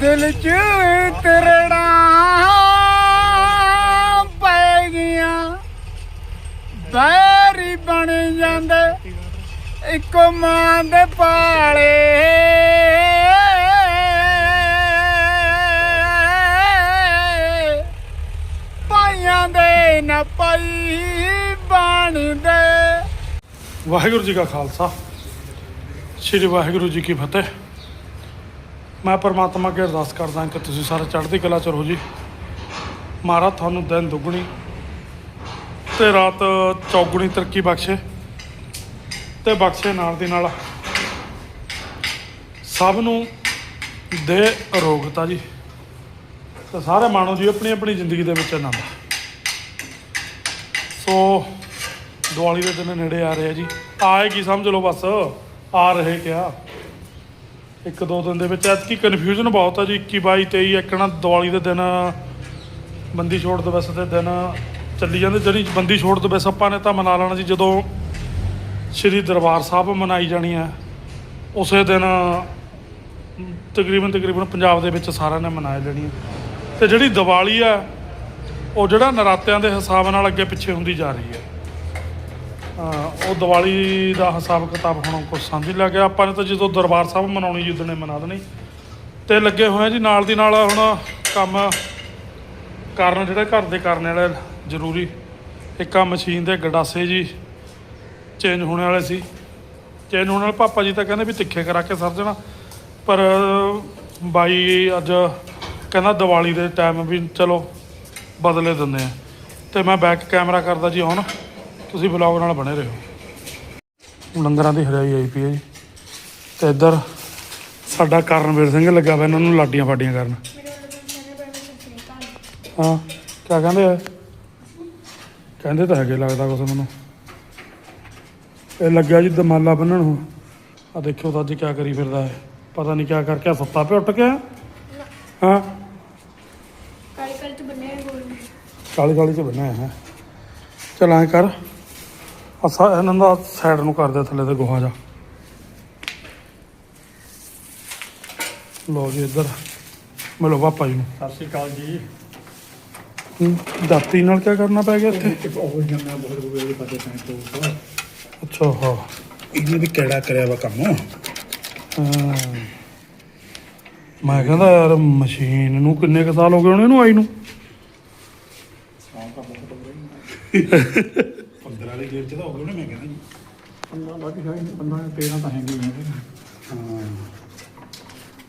ਦਿਲ ਚ ਤਰੜਾ ਪੈ ਗਈਆਂ ਬੈਰੀ ਬਣ ਜਾਂਦੇ। ਇੱਕੋ ਮਾਂ ਦੇ ਪਾਲੇ। ਪਾਈਆਂ ਦੇ ਨਾ ਪਾਈ ਬਣਦੇ। ਵਾਹਿਗੁਰੂ ਜੀ ਕਾ ਖਾਲਸਾ। ਸ੍ਰੀ ਵਾਹਿਗੁਰੂ ਜੀ ਕੀ ਫਤਿਹ। ਮੈਂ ਪਰਮਾਤਮਾ ਅੱਗੇ ਅਰਦਾਸ ਕਰਦਾ ਕਿ ਤੁਸੀਂ ਸਾਰੇ ਚੜ੍ਹਦੀ ਕਲਾ ਚ ਰਹੋ ਜੀ। ਮਹਾਰਾਜ ਤੁਹਾਨੂੰ ਦਿਨ ਦੁੱਗਣੀ ਤੇ ਰਾਤ ਚੌਗੁਣੀ ਤਰੱਕੀ ਬਖਸ਼ੇ ਤੇ ਬਖਸ਼ੇ ਨਾਲ ਦੀ ਨਾਲ ਸਭ ਨੂੰ ਦੇ ਅਰੋਗਤਾ ਜੀ। ਤੇ ਸਾਰੇ ਮਾਣੋ ਜੀ ਆਪਣੀ ਆਪਣੀ ਜ਼ਿੰਦਗੀ ਦੇ ਵਿੱਚ ਆਨੰਦ। ਸੋ ਦੀਵਾਲੀ ਦੇ ਦਿਨ ਨੇੜੇ ਆ ਰਹੇ ਆ ਜੀ। ਆਏਗੀ ਸਮਝ ਲਓ ਬਸ, ਆ ਰਹੇ ਕਿਆ? ਇੱਕ ਦੋ ਦਿਨ ਦੇ ਵਿੱਚ। ਐਤਕੀ ਕਨਫਿਊਜ਼ਨ ਬਹੁਤ ਆ ਜੀ 21 22 23 ਇੱਕਣਾ ਦੀਵਾਲੀ ਦੇ ਦਿਨ, ਬੰਦੀ ਛੋੜ ਦਿਵਸ ਦੇ ਦਿਨ ਚੱਲੀ ਜਾਂਦੇ। ਜਿਹੜੀ ਬੰਦੀ ਛੋੜ ਦਿਵਸ ਆਪਾਂ ਨੇ ਤਾਂ ਮਨਾ ਲੈਣਾ ਸੀ, ਜਦੋਂ ਸ਼੍ਰੀ ਦਰਬਾਰ ਸਾਹਿਬ ਮਨਾਈ ਜਾਣੀ ਹੈ ਉਸੇ ਦਿਨ ਤਕਰੀਬਨ ਤਕਰੀਬਨ ਪੰਜਾਬ ਦੇ ਵਿੱਚ ਸਾਰਿਆਂ ਨੇ ਮਨਾਈ ਲੈਣੀ ਹੈ ਤੇ ਜਿਹੜੀ ਦੀਵਾਲੀ ਆ, ਉਹ ਜਿਹੜਾ ਨਰਾਤਿਆਂ ਦੇ ਹਿਸਾਬ ਨਾਲ ਅੱਗੇ ਪਿੱਛੇ ਹੁੰਦੀ ਜਾ ਰਹੀ ਹੈ ਉਹ ਦੀਵਾਲੀ ਦਾ ਹਿਸਾਬ ਕਿਤਾਬ ਹੁਣ ਕੁਝ ਸਮਝ ਨਹੀਂ ਲੱਗਿਆ। ਆਪਾਂ ਨੇ ਤਾਂ ਜਦੋਂ ਦਰਬਾਰ ਸਾਹਿਬ ਮਨਾਉਣੀ ਜਿੱਦਣੇ ਮਨਾ ਦੇਣੀ। ਤੇ ਲੱਗੇ ਹੋਏ ਆ ਜੀ, ਨਾਲ ਦੀ ਨਾਲ ਹੁਣ ਕੰਮ ਕਰਨ, ਜਿਹੜੇ ਘਰ ਦੇ ਕਰਨ ਵਾਲੇ ਜ਼ਰੂਰੀ। ਇੱਕ ਆ ਮਸ਼ੀਨ ਦੇ ਗਡਾਸੇ ਜੀ ਚੇਂਜ ਹੋਣੇ ਵਾਲੇ ਸੀ। ਚੇਂਜ ਹੋਣ ਵਾਲੇ ਪਾਪਾ ਜੀ ਤਾਂ ਕਹਿੰਦੇ ਵੀ ਤਿੱਖੇ ਕਰਾ ਕੇ ਸਰ ਜਾਣਾ। ਪਰ ਬਾਈ ਅੱਜ ਕਹਿੰਦਾ ਦੀਵਾਲੀ ਦੇ ਟਾਈਮ ਵੀ ਚਲੋ ਬਦਲੇ ਦਿੰਦੇ ਆ। ਤੇ ਮੈਂ ਬੈਕ ਕੈਮਰਾ ਕਰਦਾ ਜੀ ਹੁਣ। ਤੁਸੀਂ ਵਲੌਗ ਨਾਲ ਬਣੇ ਰਹੋ। ਲੰਗਰਾਂ ਦੀ ਹਰਿਆਈ ਆਈ ਪਈ ਹੈ ਜੀ। ਤੇ ਇੱਧਰ ਸਾਡਾ ਕਰਨਵੀਰ ਸਿੰਘ ਲੱਗਾ ਵਾ ਇਹਨਾਂ ਨੂੰ ਲਾਡੀਆਂ ਫਾਡੀਆਂ ਕਰਨ। ਹਾਂ ਕਿਆ ਕਹਿੰਦੇ ਆ? ਕਹਿੰਦੇ ਤਾਂ ਹੈਗੇ ਲੱਗਦਾ ਕੁਛ ਮੈਨੂੰ। ਇਹ ਲੱਗਿਆ ਜੀ ਦਮਾਲਾ ਬੰਨਣ ਨੂੰ। ਆ ਦੇਖਿਓ ਤਾਂ ਅੱਜ ਕਿਆ ਕਰੀ ਫਿਰਦਾ ਹੈ ਪਤਾ ਨਹੀਂ ਕਿਆ ਕਰਕੇ ਸੁੱਤਾ ਪਿਆ ਉੱਠ ਕੇ ਹਾਂ। ਕਾਲੀ ਕਾਲੀ ਚ ਬੰਨੇ ਹੋਏ ਗੋਲ। ਕਾਲੀ ਕਾਲੀ ਚ ਬੰਨਿਆ ਹੈ ਚਲ ਐਂ ਕਰ। ਅਸਾ ਇਹਨਾਂ ਦਾ ਸਾਈਡ ਨੂੰ ਕਰ ਥੱਲੇ ਤੇ ਗੋਹਾ ਜਾ। ਲੋ ਜੀ ਇੱਧਰ ਮਿਲੋ ਪਾਪਾ ਜੀ ਨੂੰ। ਸਤਿ ਸ਼੍ਰੀ ਅਕਾਲ ਜੀ। ਦਾਤੀ ਨਾਲ ਕੀ ਕਰਨਾ ਪੈ ਗਿਆ ਇੱਥੇ? ਇੱਕ ਉਹ ਜੰਨਾ ਬਹੁਤ ਬੁਗੇ ਪਤੇ ਤਾਂ ਤੋਂ ਅੱਛਾ ਹਾਂ। ਇਹਨੇ ਵੀ ਕਿਹੜਾ ਕਰਿਆ ਵਾ ਕੰਮ? ਹਾਂ। ਮੈਂ ਕਹਿੰਦਾ ਯਾਰ ਮਸ਼ੀਨ ਨੂੰ ਕਿੰਨੇ ਕੁ ਸਾਲ ਹੋ ਗਏ ਹੋਣੇ ਇਹਨੂੰ ਆਈ ਨੂੰ? 15 ਵਾਲੀ ਗੇਰ ਚ ਤਾਂ ਹੋ ਗਏ ਨੇ ਮੈਂ ਕਹਿੰਦਾ ਜੀ। 15 ਬਾਕੀ ਹੈ 15 13 ਤਾਂ ਹੈਗੇ ਹੀ ਆ ਹਾਂ।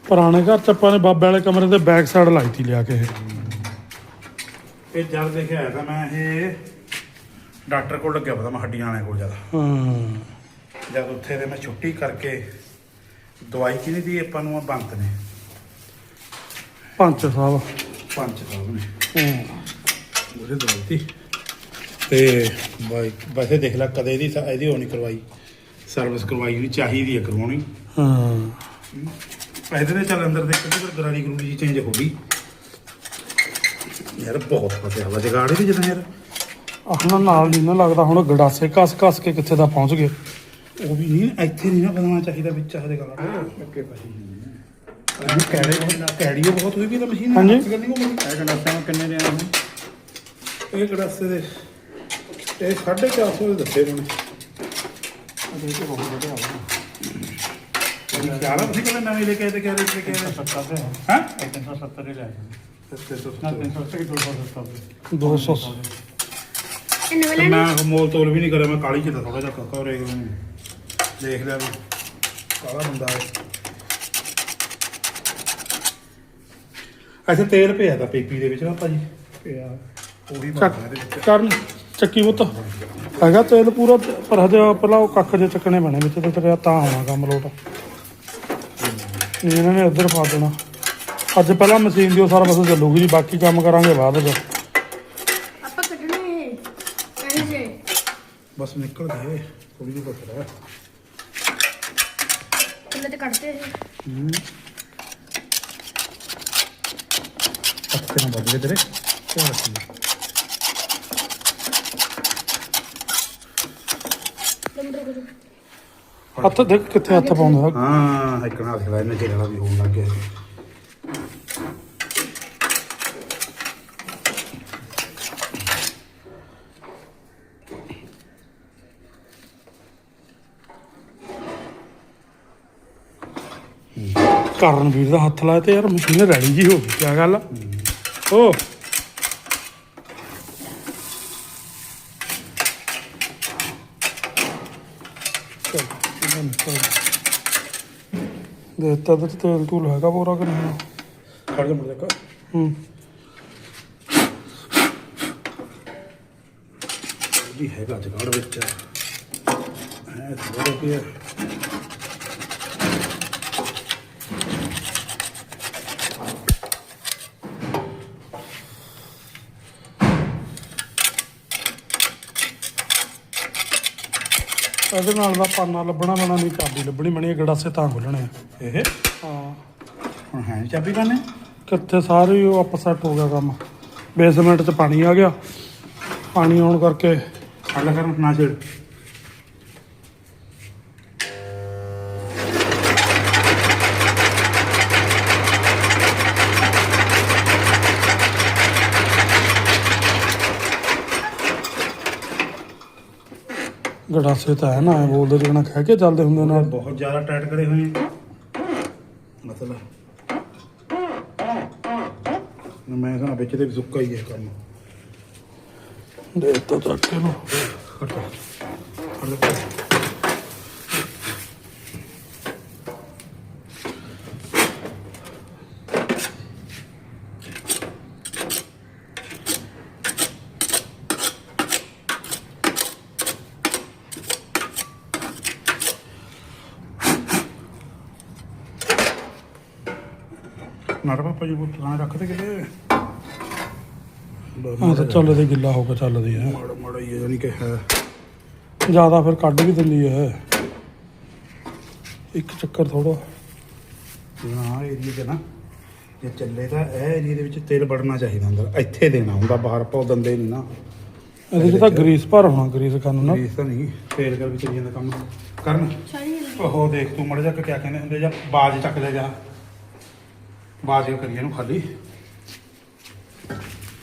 ਪੁਰਾਣੇ ਘਰ ਚ ਆਪਾਂ ਨੇ ਬਾਬੇ ਵਾਲੇ ਕਮਰੇ ਦੇ ਬੈਕ ਸਾਈਡ ਲਾਈ ਤੀ ਲਿਆ ਕੇ ਇਹ। ਇਹ ਜਦ ਦੇਖਿਆ ਆਇਆ ਤਾਂ ਮੈਂ ਇਹ ਡਾਕਟਰ ਕੋਲ ਲੱਗਿਆ ਪਤਾ ਮੈਂ ਹੱਡੀਆਂ ਵਾਲੇ ਕੋਲ ਜ਼ਿਆਦਾ। ਹਾਂ। ਜਦ ਉੱਥੇ ਦੇ ਮੈਂ ਛੁੱਟੀ ਕਰਕੇ ਦਵਾਈ ਕਿਹਨੇ ਦੀ ਆਪਾਂ ਨੂੰ ਆ ਬੰਤ ਨੇ? ਪੰਚ ਸਾਹਿਬ। ਪੰਜ ਸਾਹਿਬ ਨੇ। ਹਾਂ। ਉਹਦੇ ਦਵਾਈ ਤੀ। ਤੇ ਬਾਈ ਵੈਸੇ ਦੇਖ ਲੈ ਕਦੇ ਇਹਦੀ ਇਹਦੀ ਉਹ ਨਹੀਂ ਕਰਵਾਈ। ਸਰਵਿਸ ਕਰਵਾਈ ਨਹੀਂ ਚਾਹੀਦੀ ਹੈ ਕਰਵਾਉਣੀ। ਹਾਂ। ਇਹਦੇ ਦੇ ਚੱਲ ਅੰਦਰ ਦੇਖ ਕੇ ਫਿਰ ਗਰਾਰੀ ਗਰੂਰੀ ਜੀ ਚੇਂਜ ਹੋ ਗਈ। ਯਾਰ ਬਹੁਤ ਫਸਿਆ ਵਾ ਜਗਾੜੇ ਵੀ ਜਦੋਂ ਯਾਰ। ਆਹਨਾਂ ਨਾਲ ਨਹੀਂ ਨਾ ਲੱਗਦਾ ਹੁਣ ਗੜਾਸੇ ਕੱਸ ਕੱਸ ਕੇ ਕਿੱਥੇ ਦਾ ਪਹੁੰਚ ਗਏ। ਉਹ ਵੀ ਨਹੀਂ ਇੱਥੇ ਨਹੀਂ ਨਾ ਬਦਲਣਾ ਚਾਹੀਦਾ ਵਿੱਚ ਆਹ ਦੇ ਗਾੜਾ ਅੱਗੇ ਪਈ ਇਹ ਕੈੜੇ ਬਹੁਤ ਕੈੜੀ ਓ ਬਹੁਤ ਹੋਈ ਵੀ ਤਾਂ ਮਸ਼ੀਨ ਹਾਂਜੀ। ਇਹ ਗੜਾਸੇ ਨੂੰ ਕਿੰਨੇ ਦੇ ਆਏ ਇਹ ਗੜਾਸੇ ਦੇ ਇਹ 450 ਦੇ ਦੱਸੇ ਮੈਨੂੰ ਅਜੇ ਤੇ ਬਹੁਤ ਵਧੀਆ ਆ ਯਾਰ ਤੁਸੀਂ ਕਹਿੰਦੇ ਨਵੇਂ ਲੈ ਕੇ ਆਏ ਤੇ ਕਹਿ ਰਹੇ ਸੀ ਕਿ 70 ਦੇ। ਹਾਂ? 370 ਹੀ ਲੈ ਤੇ ਨਾ 370 ਕਿ 270 ਦੇ 200 ਇਹਨੇ ਵਾਲੇ ਮੈਂ ਮੋਲ ਤੋਲ ਵੀ ਨਹੀਂ ਕਰਿਆ ਮੈਂ ਕਾਲੀ ਚ ਤਾਂ ਥੋੜਾ ਜਿਹਾ ਕੱਕਾ ਰੇ ਦੇਖ ਲਿਆ ਵੀ ਕਾਲਾ ਬੰਦਾ ਹੈ ਅੱਛਾ ਤੇਲ ਪਿਆ ਤਾਂ ਪੀਪੀ ਦੇ ਵਿੱਚ ਨਾ ਭਾਜੀ ਪਿਆ। ਉਹੀ ਬਣਦਾ ਇਹਦੇ ਵਿੱਚ। ਕਰਨ ਚੱਕੀ ਪੁੱਤ। ਹੈਗਾ ਤੇਲ ਪੂਰਾ ਪਰ ਹਜੇ ਪਹਿਲਾਂ ਉਹ ਕੱਖ ਜੇ ਚੱਕਣੇ ਬਣੇ ਵਿੱਚ ਤੇ ਤੇਰਾ ਤਾਂ ਹੋਣਾ ਕੰਮ ਲੋਟ ਨਹੀਂ, ਇਹਨਾਂ ਨੇ ਉੱਧਰ ਪਾ ਦੇਣਾ। ਅੱਜ ਪਹਿਲਾਂ ਮਸ਼ੀਨ ਦੀ ਉਹ ਸਾਰਾ ਬਸ ਚੱਲੂਗੀ ਜੀ ਬਾਕੀ ਕੰਮ ਕਰਾਂਗੇ ਬਾਅਦ ਵਿੱਚ। ਆਪਾਂ ਕੱਢਣੇ ਇਹ ਇਹ ਜੇ ਬਸ ਨਿਕਲ ਗਏ ਥੋੜੀ ਜਿਹੀ ਬਸ ਰਹਿ। ਥੱਲੇ ਤੇ ਕੱਢਦੇ ਇਹ। ਹੱਥੇ ਨਾਲ ਵੱਜ ਗਏ ਤੇਰੇ? ਕਿਆ ਰੱਖੀ। ਹੱਥ ਦੇਖ ਕਿੱਥੇ ਹੱਥ ਪਾਉਂਦਾ ਹਾਂ ਇੱਕ ਨਾਲ ਖੜਾ ਇਹਨੇ ਜਿਹੜਾ ਵੀ ਹੋਣ ਲੱਗ ਗਿਆ ਕਰਨ ਵੀਰ ਦਾ ਹੱਥ ਲਾਇਆ ਤੇ ਯਾਰ ਮਸ਼ੀਨ ਰੈਡੀ ਜੀ ਹੋ ਗਈ ਕੀ ਗੱਲ ਓ। ਚੱਲ, ਨਿਕਲ ਗਿਆ। ਦੇਤਾ ਤੇ ਤੇਲ ਤੂਲ ਹੈਗਾ ਪੂਰਾ ਕਿ ਨਹੀਂ? ਖੜ ਜਾ ਮੁੜ ਤੱਕ ਹੂੰ। ਵੀ ਹੈਗਾ ਜਗੜ ਵਿੱਚ। ਹੈ ਥੋੜਾ ਕਿ ਇਹਦੇ ਨਾਲ ਦਾ ਪਾਨਾ ਲੱਭਣਾ ਪੈਣਾ ਨਹੀਂ ਚਾਬੀ ਲੱਭਣੀ ਬਣੀ ਗੜਾਸੇ ਤਾਂ ਖੁੱਲਣੇ ਆ। ਇਹ? ਹਾਂ। ਹੁਣ ਹੈ ਨੀ ਚਾਬੀ ਕਾਨੇ ਕਿੱਥੇ ਸਾਰੇ ਉਹ ਅਪਸੈਟ ਹੋ ਗਿਆ ਕੰਮ। ਬੇਸਮੈਂਟ 'ਚ ਪਾਣੀ ਆ ਗਿਆ। ਪਾਣੀ ਆਉਣ ਕਰਕੇ ਖੜ ਲੈ ਕਰ ਨਾ ਛੇੜ। ਗੜਾਸੇ ਤਾਂ ਹੈ ਨਾ ਐ ਬੋਲਦੇ ਜਿਹੜਾ ਕਹਿ ਕੇ ਚੱਲਦੇ ਹੁੰਦੇ ਨਾਲ ਬਹੁਤ ਜ਼ਿਆਦਾ ਟਾਈਟ ਕਰੇ ਹੋਏ ਆ। ਮਸਲਾ ਮੈਂ ਕਹਾਂ ਵਿੱਚ ਤੇ ਵੀ ਸੁੱਕਾ ਹੀ ਹੈ ਕੰਮ। ਦੇ ਤਾ ਚੱਕ ਕੇ ਨੂੰ ਖੜ ਜਾ ਨਾਰ ਪਾਪਾ ਜੀ ਬੁੱਤ ਲਾਂ ਰੱਖ ਦੇ ਕਿਤੇ। ਆ ਤਾਂ ਚੱਲਦੇ ਗਿੱਲਾ ਹੋ ਕੇ ਚੱਲਦੀ ਹੈ ਮਾੜਾ ਮਾੜਾ ਹੀ ਹੈ ਯਾਨੀ ਕਿ ਹੈ। ਜ਼ਿਆਦਾ ਫਿਰ ਕੱਢ ਵੀ ਦਿੰਦੀ ਹੈ। ਇੱਕ ਚੱਕਰ ਥੋੜਾ ਹਾਂ ਏਰੀਏ 'ਚ ਨਾ ਜੇ ਚੱਲੇ ਤਾਂ ਇਹ ਏਰੀਏ ਦੇ ਵਿੱਚ ਤੇਲ ਵੜਨਾ ਚਾਹੀਦਾ ਅੰਦਰ ਇੱਥੇ ਦੇਣਾ ਹੁੰਦਾ ਬਾਹਰ ਪਾਉ ਦੰਦੇ ਨਹੀਂ ਨਾ। ਇਹਦੇ 'ਚ ਤਾਂ ਗਰੀਸ ਭਰ ਹੋਣਾ ਗਰੀਸ ਕਰਨ ਨਾਲ ਇਸ ਤਾਂ ਨਹੀਂ ਤੇਲ ਕਰ ਵਿੱਚ ਜਾਂਦਾ ਕੰਮ। ਕਰਨ ਸਾਰੀ ਹਿੱਲ ਗਈ। ਉਹ ਦੇਖ ਤੂੰ ਮੜ ਜਾ ਕੇ ਕਿਆ ਕਹਿੰਦੇ ਹੁੰਦੇ ਜਾਂ ਬਾਜ ਚੱਕ ਲੈ ਜਾ। ਬਾਜ ਕਰੀਏ ਇਹਨੂੰ ਖਾਲੀ।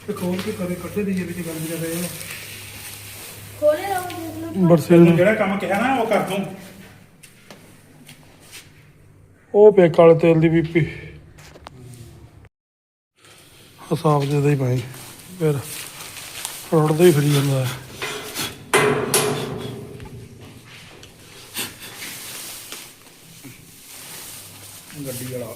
ਤੇ ਖੋਲ ਕੇ ਕਦੇ ਕੱਢੇ ਦੀ ਵਿੱਚ ਗੱਲ ਨਹੀਂ ਕਰਦੇ ਖੋਲੇ ਰਹੋ ਦੇਖ ਲਓ ਜਿਹੜਾ ਕੰਮ ਕਿਹਾ ਨਾ ਉਹ ਕਰ ਦੂੰ। ਉਹ ਪੇ ਕਾਲੇ ਤੇਲ ਦੀ ਬੀਪੀ। ਹਿਸਾਬ ਦੇ ਦੇ ਹੀ ਭਾਈ ਫਿਰ ਰੋੜਦਾ ਹੀ ਫਿਰੀ ਜਾਂਦਾ। ਹੈ ਗੱਡੀ ਵਾਲਾ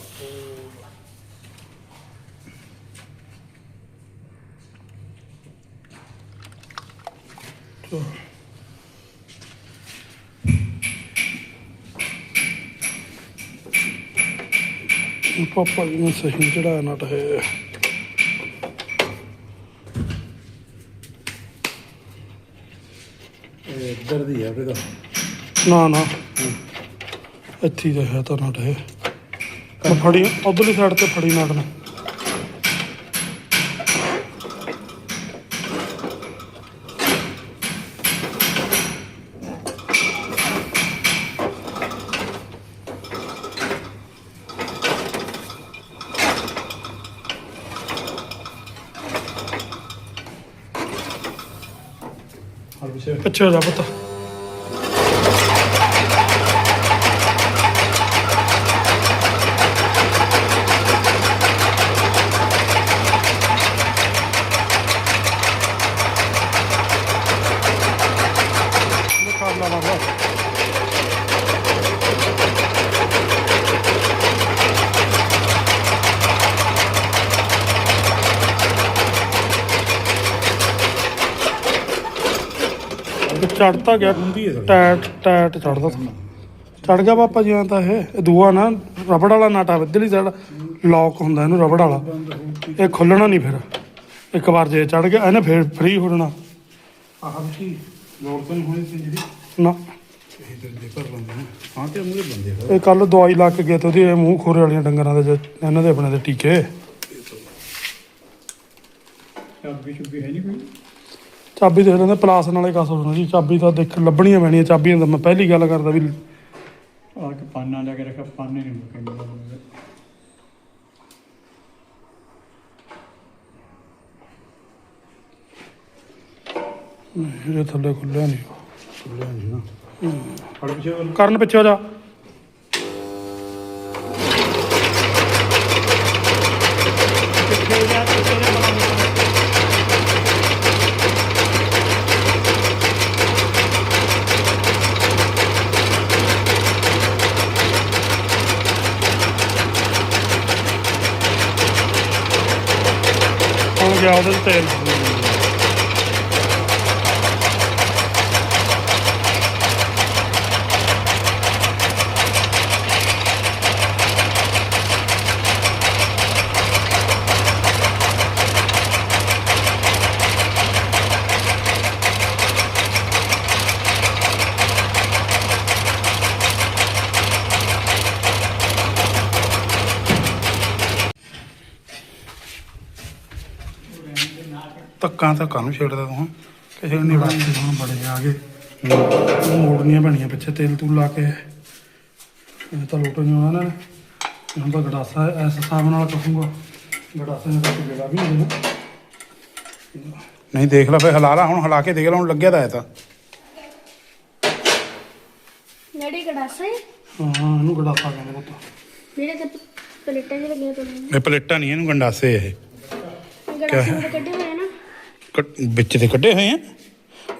ਪਾਪਾ ਜੀ ਨੇ ਸਹੀ ਚੜਾਇਆ ਨਟ ਹੈ। ਇੱਧਰ ਦੀ ਹੈ ਵੀਰੇ ਨਾ ਨਾ। ਇੱਥੇ ਹੀ ਤਾਂ ਹੈ ਤਾਂ ਨਟ ਹੈ। ਫੜੀ ਉਧਰਲੀ ਸਾਈਡ ਤੇ ਫੜੀ ਨਟ ਨੇ। ਹਰ ਵਿਸ਼ੇ ਪਿੱਛੇ ਹੋ ਜਾ ਪੁੱਤ ਮੁਕਾਬਲਾ ਬਾਬਾ ਚੜਤਾ ਗਿਆ। ਟੈਟ ਟੈਟ ਚੜਦਾ ਚੜ ਗਿਆ ਪਾਪਾ ਜੀ ਐਂ ਤਾਂ ਇਹ। ਇਹ ਦੂਆ ਨਾ ਰਬੜ ਵਾਲਾ ਨਾਟਾ ਵਿੱਦਲੀ ਸਾਈਡ ਲੌਕ ਹੁੰਦਾ ਇਹਨੂੰ ਰਬੜ ਵਾਲਾ। ਇਹ ਖੁੱਲਣਾ ਨਹੀਂ ਫਿਰ। ਇੱਕ ਵਾਰ ਜੇ ਚੜ ਗਿਆ ਇਹਨੇ ਫਿਰ ਫ੍ਰੀ ਹੋ ਜਾਣਾ। ਆਹ ਵੀ ਕੀ? ਲੋੜ ਤਾਂ ਨਹੀਂ ਹੋਣੀ ਸੀ ਜਿਹੜੀ। ਨਾ। ਇਹ ਕੱਲ ਦਵਾਈ ਲਾ ਕੇ ਗਏ ਤੇ ਉਹਦੀ ਇਹ ਮੂੰਹ ਖੋਰੇ ਵਾਲੀਆਂ ਡੰਗਰਾਂ ਦੇ ਇਹਨਾਂ ਦੇ ਆਪਣੇ ਦੇ ਟੀਕੇ। ਚਾਬੀ ਚੁੱਬੀ ਹੈ ਨਹੀਂ ਕੋਈ? ਚਾਬੀ ਦੇਖ ਲੈਂਦੇ ਪਲਾਸ ਨਾਲੇ ਕਾ ਸੋਚਣਾ ਜੀ ਚਾਬੀ ਤਾਂ ਦੇਖ ਲੱਭਣੀਆਂ ਪੈਣੀਆਂ ਚਾਬੀਆਂ ਤਾਂ ਮੈਂ ਪਹਿਲੀ ਗੱਲ ਕਰਦਾ ਵੀ ਆ ਕੇ ਪਾਨਾ ਲੈ ਕੇ ਰੱਖਿਆ ਪਾਨੇ ਨਹੀਂ ਮੁੱਕੇ ਇਹਦੇ ਥੱਲੇ ਖੁੱਲਿਆ ਨਹੀਂ ਖੁੱਲਿਆ ਨਹੀਂ ਨਾ। ਕਰਨ ਪਿੱਛੇ ਹੋ ਜਾ। ਗਿਆ ਉਹਦੇ 'ਚ ਤੇਲ ਧੱਕਾਂ ਧੱਕਾਂ ਨੂੰ ਛੇੜਦਾ ਤੂੰ ਕਿਸੇ ਨੂੰ ਨਹੀਂ ਬਾਤ ਹਾਂ ਬੜੇ ਆ ਗਏ। ਮੋੜਨੀਆਂ ਬਣੀਆਂ ਪਿੱਛੇ ਤੇਲ ਤੂਲ ਲਾ ਕੇ। ਇਹ ਤਾਂ ਲੁੱਟ ਨਹੀਂ ਆਉਣਾ ਨਾ। ਹੁਣ ਤਾਂ ਗੜਾਸਾ ਇਸ ਹਿਸਾਬ ਨਾਲ ਕਹੂੰਗਾ ਗੜਾਸੇ ਨੇ ਤਾਂ ਕੋਈ ਜਗ੍ਹਾ ਵੀ ਨਹੀਂ ਨਹੀਂ ਦੇਖ ਲੈ ਫੇ ਹਲਾ ਲਾ। ਹੁਣ ਹਲਾ ਕੇ ਦੇਖ ਲੈ ਹੁਣ ਲੱਗਿਆ ਤਾਂ ਹੈ ਤਾਂ। ਨੜੀ ਕੜਾਸਾ ਹੈ? ਹਾਂ ਇਹਨੂੰ ਗੜਾਸਾ ਕਹਿੰਦੇ ਪੁੱਤ। ਜਿਹੜੇ ਕਿ ਪਲੇਟਾਂ ਜਿਹੇ ਲੱਗੀਆਂ ਤੋਂ ਇਹ ਪਲੇਟਾਂ ਨਹੀਂ ਇਹਨੂੰ ਗੰਡਾਸੇ ਇਹ। ਗੜਾਸੇ ਨੂੰ ਕੱਢੇ ਹੋਏ ਕੱਟ- ਵਿੱਚ ਦੇ ਕੱਢੇ ਹੋਏ ਆ।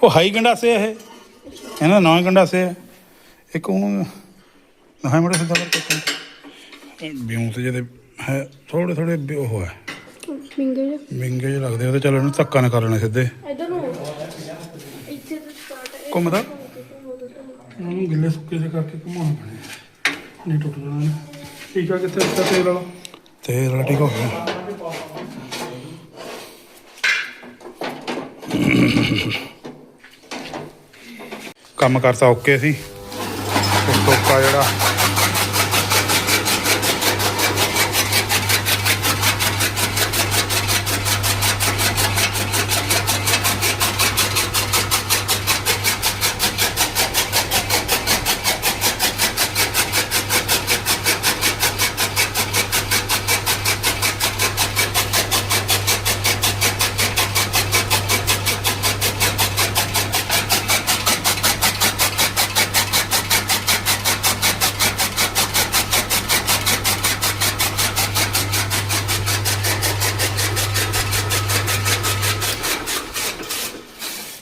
ਉਹ ਹਾਈ ਗੰਡਾਸੇ ਆ ਇਹ। ਇਹਨਾਂ ਦਾ ਨੌਂ ਗੰਡਾਸੇ ਆ। ਇੱਕ ਉਹ ਨਾ ਮੜੇ ਸਿੱਧਾ ਕਰਕੇ ਬਿਉਂਤ ਜਿਹਦੇ ਹੈ ਥੋੜੇ ਥੋੜੇ ਉਹ ਹੈ। ਫਿੰਗਰ ਮਿੰਗੇ ਜਿਹੇ ਲੱਗਦੇ ਉਹਦੇ ਚੱਲ ਇਹਨੂੰ ਧੱਕਾ ਨਾ ਕਰ ਲੈਣੇ ਸਿੱਧੇ। ਇਧਰ ਨੂੰ। ਇੱਥੇ ਤੋਂ ਸਟਾਰਟ ਹੈ। ਘੁੰਮਦਾ? ਗਿੱਲੇ ਸੁੱਕੇ ਦੇ ਕਰਕੇ ਘੁਮਾਉਣਾ ਪੈਣਾ ਨਹੀਂ ਟੁੱਟ ਜਾਣਾ ਇਹਨੇ। ਠੀਕ ਆ ਕਿੱਥੇ ਦਿੱਤਾ ਤੇਲ ਵਾਲਾ? ਤੇ ਰਲਾ ਠੀਕ ਹੋ ਗਿਆ। ਕੰਮ ਕਰਤਾ ਓਕੇ ਸੀ। ਤੇ ਟੋਕਾ ਜਿਹੜਾ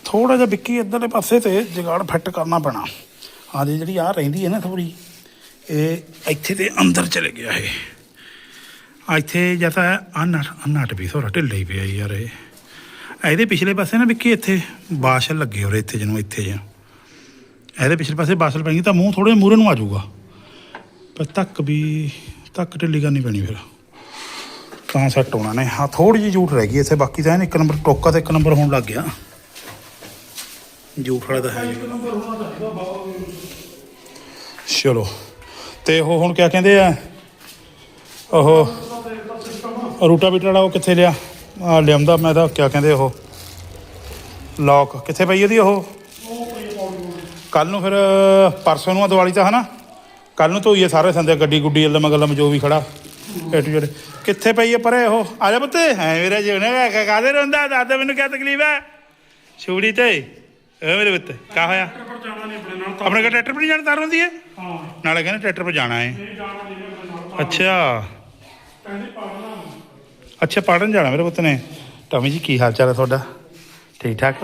ਥੋੜਾ ਜਿਹਾ ਵਿੱਕੀ ਇੱਧਰਲੇ ਪਾਸੇ ਤੇ ਜਗਾੜ ਫਿੱਟ ਕਰਨਾ ਪੈਣਾ ਆ ਜੀ ਜਿਹੜੀ ਆ ਰਹਿੰਦੀ ਹੈ ਨਾ ਥੋੜੀ ਇਹ ਇੱਥੇ ਦੇ ਅੰਦਰ ਚਲੇ ਗਿਆ ਇਹ। ਆ ਇੱਥੇ ਜਾਂ ਤਾਂ ਆ ਵੀ ਥੋੜਾ ਢਿੱਲਾ ਹੀ ਪਿਆ ਯਾਰ ਇਹ। ਇਹਦੇ ਪਿਛਲੇ ਪਾਸੇ ਨਾ ਵਿੱਕੀ ਇੱਥੇ ਬਾਸ਼ਲ ਲੱਗੇ ਹੋਰੇ ਇੱਥੇ ਜਿਹਨੂੰ ਇੱਥੇ ਜਾਂ। ਇਹਦੇ ਪਿਛਲੇ ਪਾਸੇ ਬਾਸ਼ਲ ਪੈਣੀ ਤਾਂ ਮੂੰਹ ਥੋੜੇ ਮੂਰੇ ਨੂੰ ਆ ਜਾਊਗਾ। ਪਰ ਤੱਕ ਵੀ, ਤੱਕ ਢਿੱਲੀ ਕਰਨੀ ਪੈਣੀ ਫਿਰ। ਤਾਂ ਸੈੱਟ ਹੋਣਾ ਨੇ। ਹਾਂ ਥੋੜੀ ਜਿਹੀ ਜੂਠ ਰਹਿ ਗਈ ਇੱਥੇ, ਬਾਕੀ ਤਾਂ ਇੱਕ ਨੰਬਰ ਟੋਕਾ ਤੇ ਇੱਕ ਨੰਬਰ ਹੋਣ ਲੱਗ ਗਿਆ। ਜੂਠ ਵਾਲਾ ਤਾਂ ਹੈ। ਜੀ ਚਲੋ। ਤੇ ਉਹ ਹੁਣ ਕਿਆ ਕਹਿੰਦੇ ਆ? ਉਹ ਰੂਟਾ ਬੀਟਰ ਵਾਲਾ ਉਹ ਕਿੱਥੇ ਲਿਆ? ਆ ਲਿਆਉਂਦਾ, ਮੈਂ ਤਾਂ ਕਿਆ ਕਹਿੰਦੇ ਉਹ? ਲੌਕ ਕਿੱਥੇ ਪਈ ਉਹਦੀ ਉਹ? ਕੱਲ ਨੂੰ ਫਿਰ ਪਰਸੋਂ ਨੂੰ ਆ ਦੀਵਾਲੀ ਤਾਂ, ਹਨਾ? ਕੱਲ ਨੂੰ ਧੋਈਏ ਸਾਰੇ ਸੰਦੇ, ਗੱਡੀ ਗੁੱਡੀ ਅਲਮ ਗਲਮ ਜੋ ਵੀ ਖੜਾ। ਏ ਟੂ ਕਿੱਥੇ ਪਈ ਹੈ ਪਰੇ ਉਹ? ਆ ਜਾ ਪੁੱਤੇ। ਹੈ ਮੇਰਾ ਜੀਵਨ ਹੈ ਕਾਦੇ ਰੋਂਦਾ? ਦਾਦਾ ਮੈਨੂੰ ਕਿਆ ਤਕਲੀਫ ਹੈ? ਛੁੜੀ ਤੇ। ਏ ਮੇਰੇ ਪੁੱਤ ਕਾ ਹੋਇਆ? ਪਰ ਜਾਣਾ ਨਹੀਂ ਆਪਣੇ ਨਾਲ ਆਪਣੇ ਕੋਲ ਟਰੈਕਟਰ ਪਰ ਨਹੀਂ ਜਾਣਾ ਤਾਰ ਹੁੰਦੀ ਹੈ? ਹਾਂ। ਨਾਲੇ ਕਹਿੰਦੇ ਟਰੈਕਟਰ 'ਤੇ ਜਾਣਾ ਹੈ। ਇਹ ਜਾਣਾ ਨਹੀਂ ਆਪਣੇ ਨਾਲ ਅੱਛਾ। ਕਹਿੰਦੇ ਪਾੜਨਾ ਅੱਛਾ ਪੜਨ ਜਾਣਾ ਮੇਰੇ ਪੁੱਤ ਨੇ। ਟਮੀ ਜੀ ਕੀ ਹਾਲ ਚਾਲ ਹੈ ਤੁਹਾਡਾ? ਠੀਕ ਠਾਕ?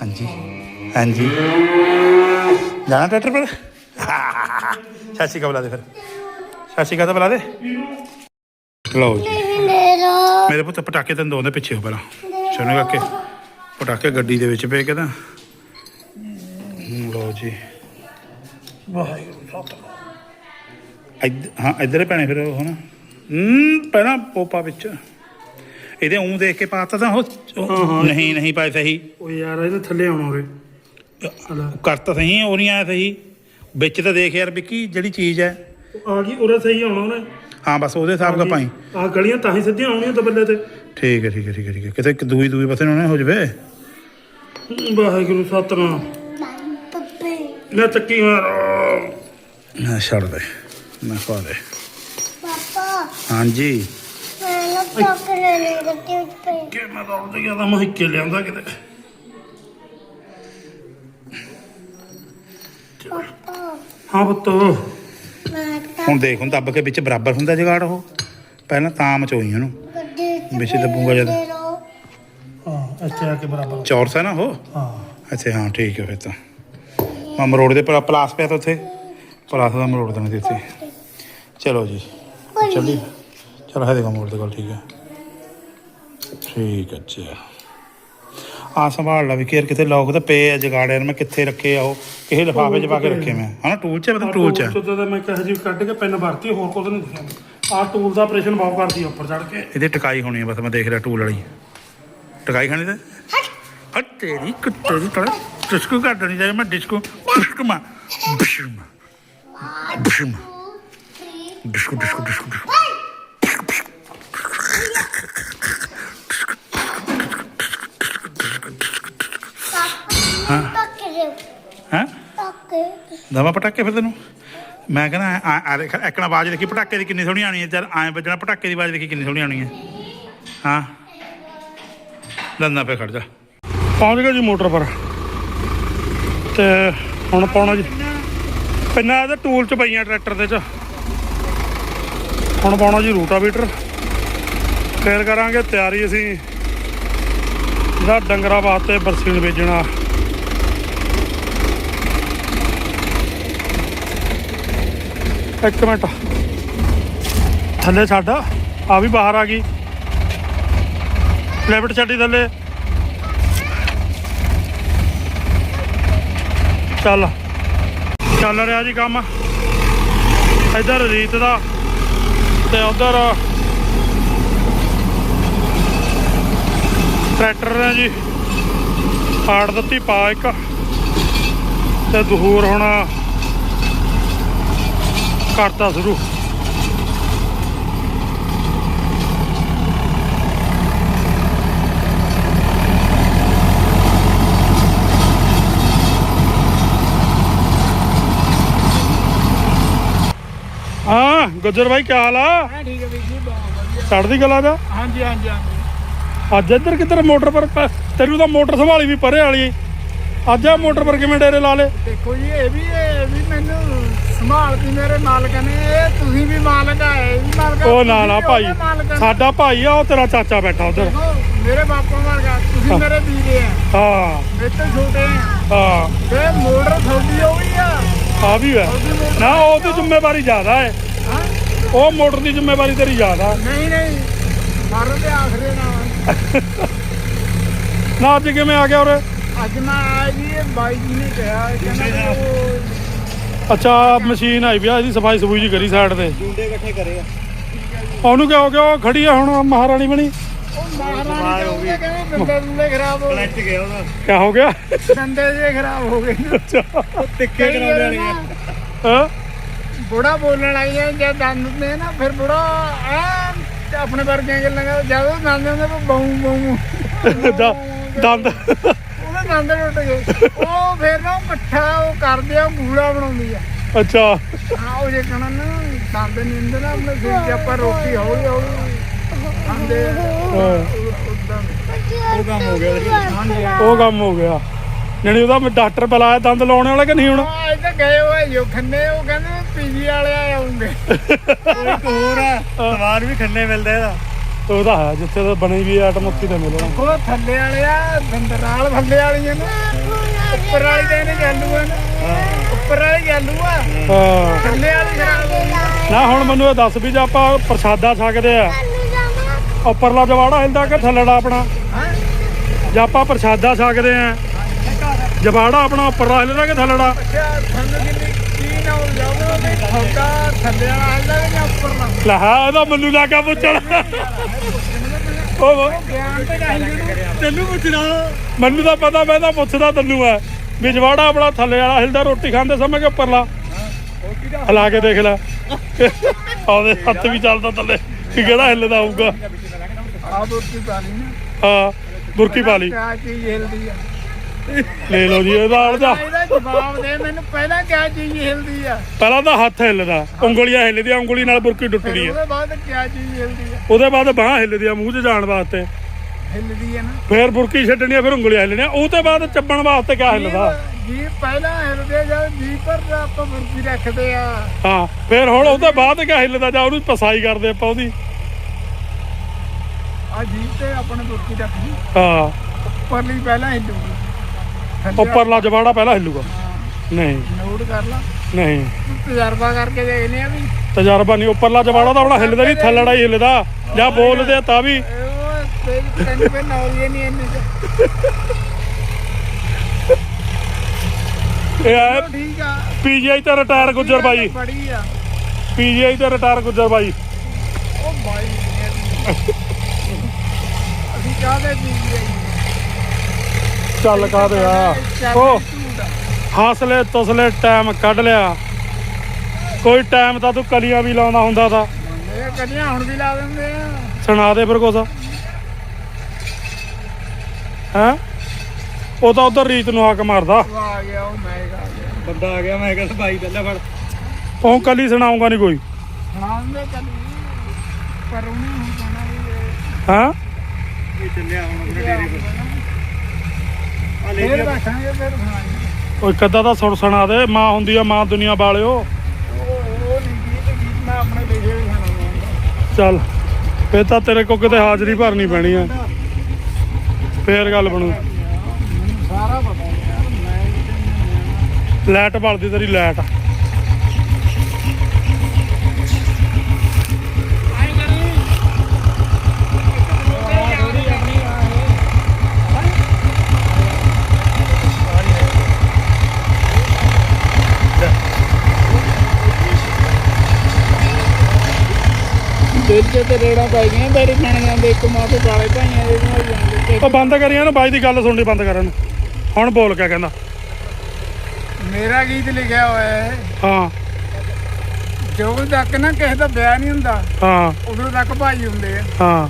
ਹਾਂਜੀ। ਹਾਂਜੀ। ਜਾਣਾ ਟਰੈਕਟਰ ਪਰ? ਸਤਿ ਸ਼੍ਰੀ ਅਕਾਲ ਬੁਲਾ ਦੇ ਫਿਰ। ਸਤਿ ਸ਼੍ਰੀ ਅਕਾਲ ਤਾਂ ਬੁਲਾ ਦੇ। ਲਓ ਜੀ। ਮੇਰਾ ਪੁੱਤ ਪਟਾਕੇ ਤੈਨੂੰ ਦੋਂਦੇ ਪਿੱਛੇ ਹੋ ਪਹਿਲਾਂ। ਸੁਣੇ ਕਾਕੇ ਪਟਾਕੇ ਗੱਡੀ ਦੇ ਵਿੱਚ ਪਏ ਕਿਦਾਂ ਲਓ ਜੀ। ਵਾਹਿਗੁਰੂ ਸਤਿ ਇੱਧ ਹਾਂ ਇੱਧਰ ਹੀ ਪੈਣੇ ਫਿਰ ਉਹ ਹਨਾ ਹੂੰ ਪਹਿਲਾਂ ਪੋਪਾ ਵਿੱਚ। ਇਹਦੇ ਉਂ ਦੇਖ ਕੇ ਪਾਤਾ ਤਾਂ ਉਹ ਨਹੀਂ ਨਹੀਂ ਪਾਏ ਸਹੀ। ਉਹ ਯਾਰ ਇਹਦੇ ਥੱਲੇ ਆਉਣਾ ਉਰੇ। ਹਲਾ ਕਰ ਤਾਂ ਸਹੀ ਉਹ ਨਹੀਂ ਆਇਆ ਸਹੀ। ਵਿੱਚ ਤਾਂ ਦੇਖ ਯਾਰ ਵਿੱਕੀ ਜਿਹੜੀ ਚੀਜ਼ ਹੈ। ਆ ਗਈ ਉਰੇ ਸਹੀ ਆਉਣਾ ਉਹਨੇ। ਹਾਂ ਬਸ ਉਹਦੇ ਹਿਸਾਬ ਦਾ ਪਾਈ। ਆ ਗਲੀਆਂ ਤਾਂ ਹੀ ਸਿੱਧੀਆਂ ਆਉਣੀਆਂ ਤਾਂ ਬੱਲੇ ਤੇ। ਠੀਕ ਹੈ ਠੀਕ ਹੈ ਠੀਕ ਹੈ ਕਿਤੇ ਦੂਈ ਦੂਈ ਪਾਸੇ ਨੂੰ ਨਾ ਹੋ ਜਵੇ। ਵਾਹਿਗੁਰੂ ਸਤਨਾਮ। ਲੈ ਚੱਕੀ ਮਾਰ ਨਾ ਛੱਡ ਦੇ ਨਾ ਪਾ ਦੇ। ਪਾਪਾ ਹਾਂਜੀ। ਮੈਂ ਨਾ ਪਕੜ ਲੈ ਗੱਤੇ ਉੱਤੇ ਕਿ ਮੈਂ ਉਹਦੇ ਗਿਆ ਤਾਂ ਮੈਂ ਹਿੱਕੇ ਲਿਆਂਦਾ ਕਿਤੇ। ਪਾਪਾ ਹਾਂ ਪੁੱਤ। ਮੈਂ ਤਾਂ ਹੁਣ ਦੇਖ ਹੁਣ ਦੱਬ ਕੇ ਵਿੱਚ ਬਰਾਬਰ ਹੁੰਦਾ ਜਗਾੜ ਉਹ। ਪਹਿਲਾਂ ਤਾਂ ਮਚੋਈ ਉਹਨੂੰ। ਵਿੱਚ ਦੱਬੂਗਾ ਜਦ। ਹਾਂ ਇੱਥੇ ਆ ਕੇ ਬਰਾਬਰ। ਚੌਰਸ ਹੈ ਨਾ ਉਹ? ਹਾਂ। ਅੱਛਾ ਹਾਂ ਠੀਕ ਹੈ ਫਿਰ ਤਾਂ। ਮੈਂ ਮਰੋੜ ਦੇ ਪਰ ਪਲਾਸ ਪਿਆ ਤਾਂ ਉੱਥੇ। ਪਲਾਸ ਦਾ ਮਰੋੜ ਦੇਣਾ ਇੱਥੇ। ਚਲੋ ਜੀ। ਚੱਲੀ ਚਲੋ ਹੈ ਦੇਖੋ ਮੋੜ ਦੇ ਕੋਲ ਠੀਕ ਹੈ। ਠੀਕ ਹੈ ਅੱਛਾ ਆ ਸੰਭਾਲ ਲਾ ਵੀ ਕੇਰ ਕਿਤੇ ਲੋਕ ਤੇ ਪਏ ਆ ਜਗਾੜਿਆਂ ਨੂੰ ਮੈਂ ਕਿੱਥੇ ਰੱਖੇ ਆ ਉਹ? ਕਿਸੇ ਲਿਫਾਫੇ 'ਚ ਪਾ ਕੇ ਰੱਖੇ ਮੈਂ। ਹਨਾ ਟੂਲ 'ਚ ਪਤਾ ਟੂਲ 'ਚ ਆ। ਤਾਂ ਮੈਂ ਕਹੇ ਜੀ ਕੱਢ ਕੇ ਪੈਨ ਵਰਤੀ ਹੋਰ ਕੁਝ ਨਹੀਂ ਦਿਖਿਆ। ਆਹ ਟੂਲ ਦਾ ਆਪਰੇਸ਼ਨ ਬਹੁਤ ਕਰਦੀ ਆ ਉੱਪਰ ਚੜ ਕੇ। ਇਹਦੀ ਟਿਕਾਈ ਹੋਣੀ ਆ ਬਸ ਮੈਂ ਦੇਖ ਰਿਹਾ ਟੂਲ ਵਾਲੀ। ਟਿਕਾਈ ਖਾਣੀ ਤੇ? ਹਟ ਤੇਰੀ ਕੁੱਤੇ ਦੀ ਤੜ ਡਿਸਕੋ ਕੱਢਣੀ ਚਾਹੀਏ ਮੈਂ ਡਿਸਕੋ ਡਿਸਕੋ ਮਾ ਬਿਸ਼ਮ ਡਿਸਕੋ ਡਿਸਕੋ ਡਿਸਕੋ ਡਿਸਕੋ ਟੱਕੇ ਹੈ ਦਵਾ ਪਟਾਕੇ ਫਿਰ ਤੈਨੂੰ ਮੈਂ ਕਹਿੰਦਾ ਆ ਦੇਖ ਇੱਕਣਾ ਆਵਾਜ਼ ਦੇਖੀ ਪਟਾਕੇ ਦੀ ਕਿੰਨੀ ਸੋਹਣੀ ਆਣੀ ਹੈ ਜਦ ਐਂ ਵੱਜਣਾ ਪਟਾਕੇ ਦੀ ਆਵਾਜ਼ ਦੇਖੀ ਕਿੰਨੀ ਸੋਹਣੀ ਆਣੀ ਹੈ ਹਾਂ ਲੰਨਾ ਫੇ ਖੜ ਜਾ ਪਹੁੰਚ ਗਏ ਜੀ ਮੋਟਰ ਪਰ। ਤੇ ਹੁਣ ਪਾਉਣਾ ਜੀ। ਪਿੰਨਾ ਇਹਦੇ ਟੂਲ ਚ ਪਈਆਂ ਟਰੈਕਟਰ ਦੇ ਚ। ਹੁਣ ਪਾਉਣਾ ਜੀ ਰੂਟਾਵੀਟਰ। ਫੇਰ ਕਰਾਂਗੇ ਤਿਆਰੀ ਅਸੀਂ। ਜਿਹੜਾ ਡੰਗਰਾਂ ਵਾਸਤੇ ਬਰਸੀਨ ਵੇਚਣਾ। ਇੱਕ ਮਿੰਟ। ਥੱਲੇ ਛੱਡ। ਆ ਵੀ ਬਾਹਰ ਆ ਗਈ। ਲੈਵਟ ਛੱਡੀ ਥੱਲੇ। ਚੱਲ। ਚੱਲ ਰਿਹਾ ਜੀ ਕੰਮ। ਇੱਧਰ ਰੀਤ ਦਾ ਤੇ ਉਧਰ ਟਰੈਕਟਰ ਨੇ ਜੀ ਪਾੜ ਦਿੱਤੀ ਪਾ ਇੱਕ। ਤੇ ਦਹੂਰ ਹੁਣ ਕਰਤਾ ਸ਼ੁਰੂ ਹਾਂ ਗੁੱਜਰ ਭਾਈ ਕੀ ਹਾਲ ਆ? ਹਾਂ ਠੀਕ ਹੈ ਵੀਰ ਜੀ ਬਹੁਤ ਵਧੀਆ। ਚੜਦੀ ਕਲਾ ਦਾ? ਹਾਂਜੀ ਹਾਂਜੀ ਹਾਂਜੀ। ਅੱਜ ਇੱਧਰ ਕਿੱਧਰ ਮੋਟਰ ਪਰ ਤੈਨੂੰ ਤਾਂ ਮੋਟਰ ਸੰਭਾਲੀ ਵੀ ਪਰੇ ਵਾਲੀ। ਅੱਜ ਆ ਮੋਟਰ ਪਰ ਕਿਵੇਂ ਡੇਰੇ ਲਾ ਲੇ ਦੇਖੋ ਜੀ ਇਹ ਵੀ ਇਹ ਵੀ ਮੈਨੂੰ ਸੰਭਾਲਦੀ ਮੇਰੇ ਮਾਲਕ ਨੇ ਇਹ ਤੁਸੀਂ ਵੀ ਮਾਲਕ ਆ ਇਹ ਵੀ ਮਾਲਕ ਆ, ਉਹ ਨਾ ਭਾਈ। ਸਾਡਾ ਭਾਈ ਆ ਉਹ ਤੇਰਾ ਚਾਚਾ ਬੈਠਾ ਉਧਰ। ਮੇਰੇ ਬਾਪਾ ਵਰਗਾ ਤੁਸੀਂ ਮੇਰੇ ਵੀਰੇ ਆ। ਹਾਂ। ਮੇਰੇ ਤੋਂ ਛੋਟੇ ਆ। ਹਾਂ। ਤੇ ਮੋਟਰ ਤੁਹਾਡੀ ਉਹ ਵੀ ਆ। ਆ ਵੀ ਹੈ ਨਾ ਉਹਦੀ ਜ਼ਿੰਮੇਵਾਰੀ ਜ਼ਿਆਦਾ ਹਾਂ। ਉਹ ਮੋਟਰ ਦੀ ਜ਼ਿੰਮੇਵਾਰੀ ਤੇਰੀ ਜ਼ਿਆਦਾ ਨਹੀਂ ਨਹੀਂ। ਸਾਰੇ ਦੇ ਆਖਰੇ ਨਾਲ ਨਾ ਅੱਜ ਕਿਵੇਂ ਆ ਗਿਆ ਉਰੇ? ਅੱਜ ਮੈਂ ਆਇਆ ਜੀ ਇਹ ਬਾਈ ਜੀ ਨੇ ਕਿਹਾ ਕਹਿੰਦਾ ਉਹ ਅੱਛਾ ਮਸ਼ੀਨ ਆਈ ਵੀ ਆ ਇਹਦੀ ਸਫ਼ਾਈ ਸਫੂਈ ਜੀ ਕਰੀ ਸਾਈਡ ਤੇ। ਜੁੰਡੇ ਇਕੱਠੇ ਕਰੇ ਆ। ਉਹਨੂੰ ਕਿਹਾ ਹੋ ਗਿਆ ਉਹ ਖੜੀ ਆ ਹੁਣ ਮਹਾਰਾਣੀ ਬਣੀ। ਉਹ ਮਹਾਰਾਣੀ ਕਹਿੰਦੇ ਕਹਿੰਦੇ ਦੰਦੇ ਦੁੰਦੇ ਖਰਾਬ ਹੋ ਗਏ। ਗਿਆ ਉਹਦਾ। ਕਿਆ ਹੋ ਗਿਆ? ਦੰਦੇ ਜੇ ਖਰਾਬ ਹੋ ਗਏ। ਟਿੱਕੇ ਕਰਾਉਂਦੇ ਵਾਲੀ ਆ ਹਾਂ? ਬੁੜਾ ਬੋਲਣ ਲੱਗ ਗਿਆ ਜਦ ਦੰਦ ਨੇ ਨਾ ਫਿਰ ਬੁੜਾ ਐਨ ਆਪਣੇ ਵਰਗੀਆਂ ਗੱਲਾਂ ਕਰ ਜਦੋਂ ਦੰਦ ਹੁੰਦੇ ਉਹ ਬਾਉ ਬਾਉ ਦੰਦ ਉਹਦੇ ਦੰਦ ਟੁੱਟ ਗਏ ਉਹ ਫਿਰ ਨਾ ਮੱਠਾ ਉਹ ਕਰਦੇ ਆ ਗੂੜਾ ਬਣਾਉਂਦੀ ਆ ਅੱਛਾ ਹਾਂ ਉਹ ਜੇ ਕਹਣਾ ਨਾ ਦੰਦ ਨਿੰਦ ਨਾ ਆਪਣੇ ਸਿਰ ਤੇ ਆਪਾਂ ਰੋਟੀ ਹੌਲੀ ਹੌਲੀ ਖਾਂਦੇ ਉਹ ਕੰਮ ਹੋ ਗਿਆ ਉਹ ਕੰਮ ਹੋ ਗਿਆ ਜਣੀ ਉਹਦਾ ਮੈਂ ਡਾਕਟਰ ਬੁਲਾਇਆ ਦੰਦ ਲਾਉਣ ਵਾਲਾ ਕਿ ਨਹੀਂ ਹੁਣ? ਆ ਇਹ ਤਾਂ ਗਏ ਹੋਏ ਜੋ ਖੰਨੇ ਉਹ ਕਹਿੰਦੇ ਪੀਜੀ ਵਾਲੇ ਆਉਂਗੇ ਉਹ ਇੱਕ ਹੋਰ ਆ ਸਵਾਰ ਵੀ ਖੰਨੇ ਮਿਲਦਾ ਇਹਦਾ। ਉਹਦਾ ਹੈ ਜਿੱਥੇ ਤਾਂ ਬਣੀ ਵੀ ਆਟਮ ਉੱਥੇ ਤੇ ਮਿਲਣਾ। ਉਹ ਥੱਲੇ ਵਾਲੇ ਆ ਦੰਦਰਾਲ ਥੱਲੇ ਵਾਲੀਆਂ ਨੇ ਉੱਪਰ ਵਾਲੀ ਤਾਂ ਇਹਨੇ ਚਾਲੂ ਆ ਨਾ। ਉੱਪਰ ਵਾਲੀ ਚਾਲੂ ਆ। ਹਾਂ। ਥੱਲੇ ਵਾਲੀ ਖਰਾਬ ਹੋ ਗਈ ਨਾ ਹੁਣ ਮੈਨੂੰ ਇਹ ਦੱਸ ਵੀ ਜੇ ਆਪਾਂ ਪ੍ਰਸ਼ਾਦਾ ਛਕਦੇ ਆ ਉੱਪਰਲਾ ਜਵਾੜਾ ਹਿਲਦਾ ਕਿ ਥੱਲੜਾ ਆਪਣਾ? ਹਾਂ। ਜੇ ਆਪਾਂ ਪ੍ਰਸ਼ਾਦਾ ਛਕਦੇ ਆ ਜਵਾੜਾ ਆਪਣਾ ਹਿਲਦਾ ਕਿ ਥੱਲੜਾ? ਕੀ ਥੱਲੇ ਵਾਲਾ ਹੱਲਦਾ ਕਿ ਜਾਂ ਉੱਪਰ ਦਾ ਲੈ ਹਾਂ ਇਹਦਾ ਮੈਨੂੰ ਲੱਗਾ ਪੁੱਛਣ। ਉਹ ਤੈਨੂੰ ਪੁੱਛਣਾ। ਮੈਨੂੰ ਤਾਂ ਪਤਾ ਮੈਂ ਤਾਂ ਪੁੱਛਦਾ ਤੈਨੂੰ ਆ ਵੀ ਜਵਾੜਾ ਆਪਣਾ ਥੱਲੇ ਵਾਲਾ ਹਿਲਦਾ ਰੋਟੀ ਖਾਂਦੇ ਸਮੇਂ ਕਿ ਉੱਪਰਲਾ? ਹਿਲਾ ਕੇ ਦੇਖ ਲੈ। ਉਹਦੇ ਹੱਥ ਵੀ ਚੱਲਦਾ ਥੱਲੇ। ਕਿ ਕਿਹੜਾ ਹਿੱਲਦਾ ਹੋਊਗਾ? ਆ ਬੁਰਕੀ ਪਾਣੀ ਨਾ। ਹਾਂ ਬੁਰਕੀ ਪਾ ਲਈ। ਚੀਜ਼ ਹਿਲਦੀ ਆ? ਲੈ ਲਓ ਜੀ ਇਹਦਾ ਅਲਦਾ ਇਹਦਾ ਜਵਾਬ ਦੇ ਮੈਨੂੰ ਪਹਿਲਾਂ ਕਿਆ ਚੀਜ਼ ਹਿਲਦੀ ਆ। ਪਹਿਲਾਂ ਤਾਂ ਹੱਥ ਹਿੱਲਦਾ ਉਂਗਲੀਆਂ ਹਿੱਲਦੀਆਂ ਉਂਗਲੀ ਨਾਲ ਬੁਰਕੀ ਫਿਰ ਹੈ ਉਹਦੇ ਬਾਅਦ ਕਿਆ ਚੀਜ਼ ਹਿਲਦੀ ਆ। ਉਹਦੇ ਬਾਅਦ ਬਾਹ ਹਿੱਲਦੀ ਆ ਮੂੰਹ 'ਚ ਜਾਣ ਵਾਸਤੇ। ਹਿਲਦੀ ਆ ਨਾ। ਫੇਰ ਬੁਰਕੀ ਛੱਡਣੀ ਆ ਫਿਰ ਉਂਗਲੀਆਂ ਹਿੱਲਣੀਆਂ। ਉਹ ਤੋਂ ਬਾਅਦ ਚੱਬਣ ਵਾਸਤੇ ਕਿਆ ਹਿੱਲਦਾ। ਜੀ ਪਹਿਲਾਂ ਹਿਲਦੇ ਆ, ਜਦ ਜੀ ਪਰ ਆਪਾਂ ਬੁਰਕੀ ਰੱਖਦੇ ਆ। ਹਾਂ ਫੇਰ ਹੁਣ ਉਹਦੇ ਬਾਅਦ ਕਿਆ ਹਿੱਲਦਾ ਜਾਂ ਉਹਨੂੰ ਪਸਾਈ ਕਰਦੇ ਆਪਾਂ ਉਹਦੀ। ਆ ਜੀ ਤੇ ਆਪਣੇ ਬੁਰਕੀ ਰੱਖਣੀ। ਹਾਂ। ਉੱਪਰਲੀ ਪਹਿਲਾਂ ਹਿਲੂਗੀ। ਉੱਪਰਲਾ ਜਵਾੜਾ ਪਹਿਲਾਂ ਹਿੱਲੂਗਾ। ਨਹੀਂ। ਨੋਟ ਕਰ ਲਾ। ਨਹੀਂ। ਤਜਰਬਾ ਕਰਕੇ ਦੇਖਨੇ ਆ ਵੀ। ਤਜਰਬਾ ਨਹੀਂ ਉੱਪਰਲਾ ਜਵਾੜਾ ਤਾਂ ਆਪਣਾ ਹਿੱਲਦਾ ਨਹੀਂ ਥੱਲੜਾ ਹੀ ਹਿੱਲਦਾ। ਜਾਂ ਬੋਲਦੇ ਆ ਤਾਂ ਵੀ। ਇਹ ਉਹ ਦੇ ਤੈਨੂੰ ਕੋਈ ਨੌਲੇਜ ਨਹੀਂ ਇੰਨੀ। ਤੇ ਇਹ ਆਏ ਚਲੋ ਠੀਕ ਆ। ਪੀਜੀਆਈ ਤੇ ਰਿਟਾਇਰ ਗੁੱਜਰ ਬਾਈ। ਬੜੀ ਆ। ਪੀਜੀਆਈ ਤੇ ਰਿਟਾਇਰ ਗੁੱਜਰ ਬਾਈ। ਉਹ ਬਾਈ ਅਸੀਂ ਕਾਹਦੇ ਪੀ ਗਏ ਚੱਲ ਕਾ ਦੇ ਆ। ਉਹ ਹਾਸਲੇ ਤਸਲੇ ਟਾਈਮ ਕੱਢ ਲਿਆ। ਕੋਈ ਟਾਈਮ ਤਾਂ ਤੂੰ ਕਲੀਆਂ ਵੀ ਲਾਉਂਦਾ ਹੁੰਦਾ ਤਾਂ। ਇਹ ਕਦੀਆਂ ਹੁਣ ਵੀ ਲਾ ਦਿੰਦੇ ਆ। ਸੁਣਾ ਦੇ ਫਿਰ ਕੁਛ। ਹੈਂ? ਉਹ ਤਾਂ ਉਧਰ ਰੀਤ ਨੂੰ ਹਾਕ ਮਾਰਦਾ। ਉਹ ਆ ਗਿਆ ਉਹ ਮੈਂ ਆ ਗਿਆ। ਬੰਦਾ ਆ ਗਿਆ ਮੈਂ ਕਹਿੰਦਾ ਭਾਈ ਪਹਿਲਾਂ ਫੜ। ਉਹ ਕਲੀ ਸੁਣਾਉਂਗਾ ਨਹੀਂ ਕੋਈ। ਸੁਣਾਉਂਦੇ ਚੱਲ ਪਰ ਉਹਨੇ ਹੁਣ ਕਹਿਣਾ ਵੀ ਇਹ ਹਾਂ? ਇਹ ਚੱਲਿਆ ਹੁਣ ਆਪਣੇ ਡੇਰੇ ਪਰ। ਆ ਲੈ ਫੇਰ ਸੁਣਾਂਗੇ ਅੱਧਾ ਤਾਂ ਸੁਣ ਸੁਣਾ ਦੇ ਮਾਂ ਹੁੰਦੀ ਆ ਮਾਂ ਦੁਨੀਆ ਵਾਲਿਓ। ਉਹ ਉਹ ਨਹੀਂ ਗੀਤ ਗੀਤ ਮੈਂ ਆਪਣੇ ਲਿਖੇ ਵੀ ਸੁਣਾਉਂਗਾ ਚੱਲ ਫੇਰ ਤਾਂ ਤੇਰੇ ਕੋ ਕਿਤੇ ਹਾਜ਼ਰੀ ਭਰਨੀ ਪੈਣੀ ਆ। ਫੇਰ ਗੱਲ ਬਣੂ। ਮੈਨੂੰ ਸਾਰਾ ਪਤਾ ਯਾਰ ਮੈਂ ਨਹੀਂ ਆ ਲਾਈਟ ਬਲਦੀ ਤੇਰੀ ਲਾਈਟ। ਦਿਲ ਚ ਤੇ ਰੇੜਾ ਪੈ ਗਈਆਂ ਬੈਰੀ ਖਾਣ ਜਾਂਦੇ ਇੱਕ ਮਾਂ ਤੋਂ ਕਾਲੇ ਭਾਈਆਂ ਦੇ ਨਾਲ ਜਾਂਦੇ ਉਹ ਬੰਦ ਕਰੀਆਂ ਨਾ ਬਾਈ ਦੀ ਗੱਲ ਸੁਣਨੀ ਬੰਦ ਕਰਨ ਹੁਣ ਬੋਲ ਕੇ ਕਹਿੰਦਾ। ਮੇਰਾ ਗੀਤ ਲਿਖਿਆ ਹੋਇਆ ਹੈ। ਹਾਂ। ਜਦੋਂ ਤੱਕ ਨਾ ਕਿਸੇ ਦਾ ਵਿਆਹ ਨਹੀਂ ਹੁੰਦਾ ਹਾਂ। ਉਦੋਂ ਤੱਕ ਭਾਈ ਹੁੰਦੇ ਆ। ਹਾਂ।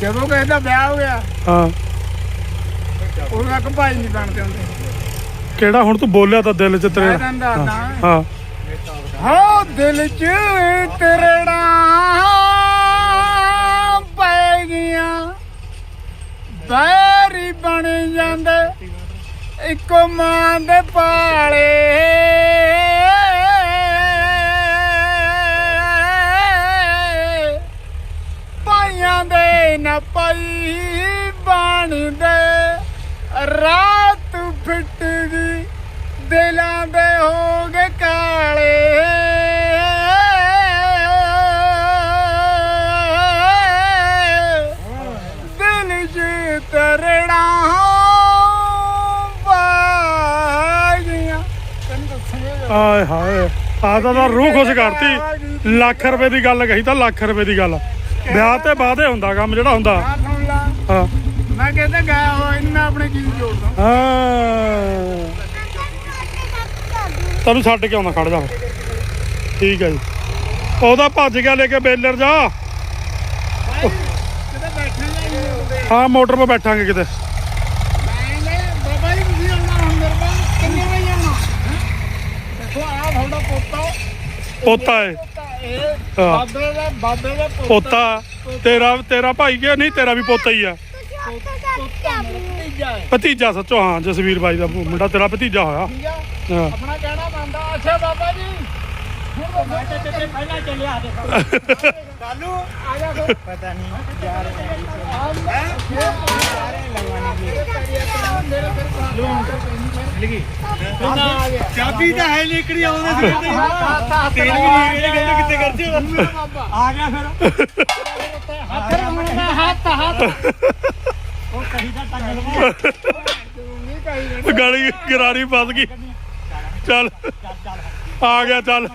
ਜਦੋਂ ਕਿਸੇ ਦਾ ਵਿਆਹ ਹੋ ਗਿਆ ਹਾਂ। ਉਦੋਂ ਤੱਕ ਭਾਈ ਨਹੀਂ ਬਣਦੇ ਹੁੰਦੇ। ਕਿਹੜਾ ਹੁਣ ਤੂੰ ਬੋਲਿਆ ਤਾਂ ਦਿਲ ਚ ਤੇਰੇ ਹਾਂ। ਹਾਂ। ਦਿਲ ਚ ਤਰੜਾ ਪੈ ਗਈਆਂ। ਬੈਰੀ ਬਣ ਜਾਂਦੇ। ਇੱਕੋ ਮਾਂ ਦੇ ਪਾਲੇ ਪਾਈਆਂ ਦੇ ਨਾ ਪਾਈ ਬਣਦੇ। ਰਾਤ ਫਿੱਟ ਗਈ। ਦਿਲਾਂ ਦੇ ਹੋ ਆਏ ਹਾਏ। ਆ ਤਾਂ ਤਾਂ ਰੂਹ ਖੁਸ਼ ਕਰਤੀ। ਲੱਖ ਰੁਪਏ ਦੀ ਗੱਲ ਕਹੀ ਤਾਂ ਲੱਖ ਰੁਪਏ ਦੀ ਗੱਲ। ਵਿਆਹ ਤੇ ਬਾਅਦੇ ਹੁੰਦਾ ਕੰਮ ਜਿਹੜਾ ਹੁੰਦਾ। ਆ ਸੁਣ ਲਾ। ਹਾਂ। ਮੈਂ ਕਹਿੰਦਾ ਗਿਆ ਹੋਇਆ ਇਹਨੂੰ ਆਪਣੇ ਗੀਤ ਜੋੜਦਾ। ਹਾਂ। ਤੈਨੂੰ ਛੱਡ ਕੇ ਆਉਂਦਾ ਖੜ ਜਾ। ਠੀਕ ਹੈ ਜੀ। ਉਹਦਾ ਭੱਜ ਗਿਆ ਲੈ ਕੇ ਬੇਲਰ ਜਾ। ਹਾਂ ਮੋਟਰ 'ਤੇ ਬੈਠਾਂਗੇ ਕਿਤੇ ਮੈਂ ਬਾਬਾ ਜੀ ਤੁਸੀਂ ਆਉਣਾ ਹੁਣ ਮੇਰੇ ਕੋਲ ਕਿੰਨੇ ਵਜੇ ਆਉਣਾ ਦੇਖੋ ਆ ਤੁਹਾਡਾ ਪੋਤਾ ਪੋਤਾ ਹੈ। ਬਾਬੇ ਦਾ ਬਾਬੇ ਦਾ ਪੋਤਾ। ਤੇਰਾ ਤੇਰਾ ਭਾਈ ਕਿ ਨਹੀਂ, ਤੇਰਾ ਵੀ ਪੋਤਾ ਹੀ ਆ ਭਤੀਜਾ ਸੱਚੋ, ਹਾਂ, ਜਸਵੀਰ ਬਾਈ ਦਾ ਮੁੰਡਾ ਤੇਰਾ ਭਤੀਜਾ ਹੋਇਆ। ਆਪਣਾ ਕਹਿਣਾ ਮੰਨਦਾ, ਅੱਛਾ ਬਾਬਾ ਜੀ। ਮੈਂ ਤੇ ਤੇ ਪਹਿਲਾਂ ਚੱਲਿਆ ਦੇਖੋ ਕਾਲੂ ਆ ਜਾ ਫਿਰ ਪਤਾ ਨਹੀਂ ਜਾ ਰਹੇ ਚਾਬੀ ਤਾਂ ਹੈ ਲੇਕੜੀ ਆਉਂਦੇ ਸੀ ਤੇਲ ਵੀ ਨਹੀਂ ਇਹ ਕਹਿੰਦੇ ਕਿੱਥੇ ਕਰਦੀ ਆ ਗਿਆ ਫਿਰ। ਹੱਥ ਹੱਥ ਉਹ ਕਹੀ ਦਾ ਟੰਗ ਲਵਾ ਨਹੀਂ ਕਹੀ ਗਾਲੀ ਗਰਾਰੀ ਫਸ ਗਈ। ਚੱਲ। ਆ ਗਿਆ ਚੱਲ।